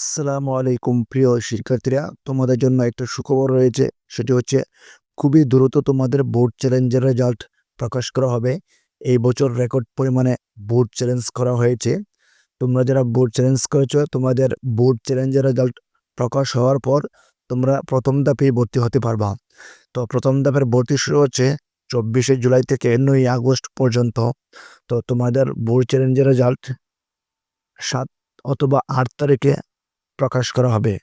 আসসালামু আলাইকুম প্রিয় শিক্ষার্থীরা, তোমাদের জন্য একটা সুখবর রয়েছে। সেটি হচ্ছে, খুবই দ্রুত তোমাদের বোর্ড চ্যালেঞ্জের রেজাল্ট প্রকাশ করা হবে। এই বছর রেকর্ড পরিমাণে বোর্ড চ্যালেঞ্জ করা হয়েছে। তোমরা যারা বোর্ড চ্যালেঞ্জ করেছ, তোমাদের বোর্ড চ্যালেঞ্জের রেজাল্ট প্রকাশ হওয়ার পর তোমরা প্রথম ধাপেই ভর্তি হতে পারবা। তো প্রথম ধাপের ভর্তি শুরু হচ্ছে চব্বিশে জুলাই থেকে নয় আগস্ট পর্যন্ত। তো তোমাদের বোর্ড চ্যালেঞ্জের রেজাল্ট সাত অথবা আট তারিখে প্রকাশ করা হবে।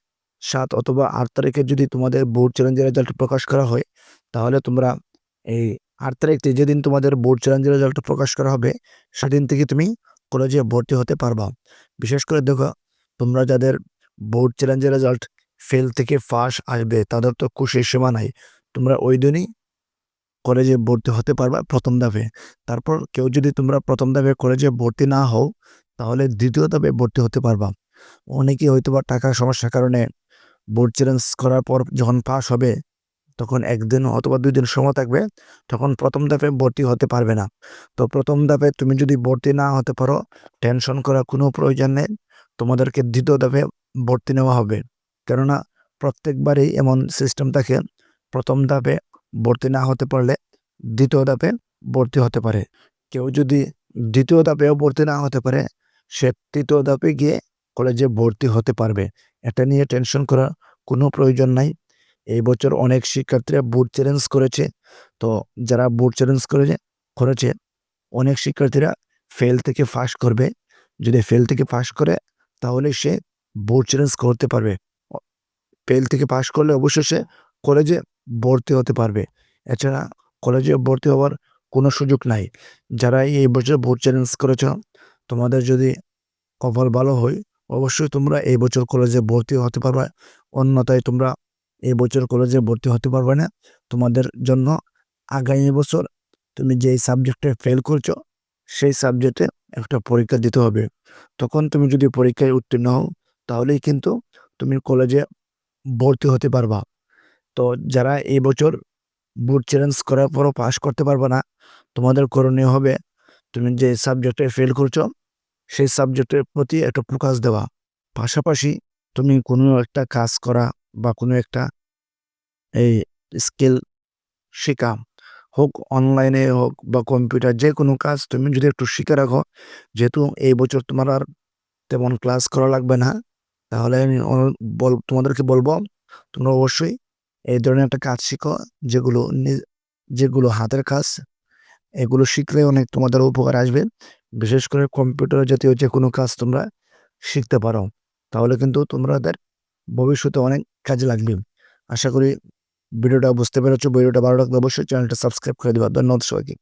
সাত অথবা আট তারিখে যদি তোমাদের বোর্ড চ্যালেঞ্জের রেজাল্ট প্রকাশ করা হয়, তাহলে তোমরা এই আট তারিখতে যেদিন তোমাদের বোর্ড চ্যালেঞ্জের রেজাল্ট প্রকাশ করা হবে, সেদিন থেকে তুমি কলেজে ভর্তি হতে পারবা। বিশেষ করে দেখো, তোমরা যাদের বোর্ড চ্যালেঞ্জের রেজাল্ট ফেল থেকে ফাঁস আসবে, তাদের তো খুশির সীমা নাই। তোমরা ওই দিনই কলেজে ভর্তি হতে পারবা প্রথম ধাপে। তারপর কেউ যদি তোমরা প্রথম ধাপে কলেজে ভর্তি না হও, তাহলে দ্বিতীয় ধাপে ভর্তি হতে পারবা। অনেকে হয়তো বা টাকার সমস্যার কারণে বোর্ড চ্যালেঞ্জ করার পর যখন পাস হবে, তখন একদিন অথবা দুই দিন সময় থাকবে, তখন প্রথম ধাপে ভর্তি হতে পারবে না। তো প্রথম ধাপে তুমি যদি ভর্তি না হতে পারো টেনশন করার কোনো প্রয়োজন নেই, তোমাদেরকে দ্বিতীয় ধাপে ভর্তি নেওয়া হবে। কেননা প্রত্যেকবারই এমন সিস্টেম থাকে, প্রথম ধাপে ভর্তি না হতে পারলে দ্বিতীয় ধাপে ভর্তি হতে পারে। কেউ যদি দ্বিতীয় ধাপেও ভর্তি না হতে পারে, সে তৃতীয় ধাপে গিয়ে কলেজে ভর্তি হতে পারবে। এটা নিয়ে টেনশন করার কোনো প্রয়োজন নাই। এই বছর অনেক শিক্ষার্থীরা বোর্ড চ্যালেঞ্জ করেছে। তো যারা বোর্ড চ্যালেঞ্জ করেছে করেছে, অনেক শিক্ষার্থীরা ফেল থেকে পাস করবে। যদি ফেল থেকে পাস করে, তাহলে সে বোর্ড চ্যালেঞ্জ করতে পারবে। ফেল থেকে পাস করলে অবশ্যই সে কলেজে ভর্তি হতে পারবে। এছাড়া কলেজে ভর্তি হওয়ার কোনো সুযোগ নাই। যারা এই বছর বোর্ড চ্যালেঞ্জ করেছ, তোমাদের যদি কপাল ভালো হয় অবশ্যই তোমরা এই বছর কলেজে ভর্তি হতে পারবে। অন্যথায় তোমরা এই বছর কলেজে ভর্তি হতে পারবে না। তোমাদের জন্য আগামী বছর তুমি যেই সাবজেক্টে ফেল করছ, সেই সাবজেক্টে একটা পরীক্ষা দিতে হবে। তখন তুমি যদি পরীক্ষায় উত্তীর্ণ হও, তাহলেই কিন্তু তুমি কলেজে ভর্তি হতে পারবা। তো যারা এই বছর বোর্ড চ্যালেঞ্জ করার পরও পাস করতে পারবে না, তোমাদের করণীয় হবে, তুমি যে সাবজেক্টে ফেল করছ সেই সাবজেক্টের প্রতি একটা ফোকাস দেওয়া। পাশাপাশি তুমি কোনো একটা কাজ করা বা কোনো একটা, এই স্কিল শেখা, হোক অনলাইনে হোক বা কম্পিউটার যে কোনো কাজ তুমি যদি একটু শিখে রাখো, যেহেতু এই বছর তোমার আর তেমন ক্লাস করা লাগবে না, তাহলে আমি বল, তোমাদেরকে বলব, তোমরা অবশ্যই এই ধরনের একটা কাজ শিখো, যেগুলো যেগুলো হাতের কাজ এগুলো শিখলে অনেক তোমাদের উপকার আসবে। বিশেষ করে কম্পিউটার জাতীয় যে কোনো কাজ তোমরা শিখতে পারো। তাহলে কিন্তু তোমরা তাদের ভবিষ্যতে অনেক কাজে লাগবে। আশা করি ভিডিওটা বুঝতে পেরেছ। ভিডিওটা ভালো লাগলে অবশ্যই চ্যানেলটা সাবস্ক্রাইব করে দেবা। ধন্যবাদ সবাইকে।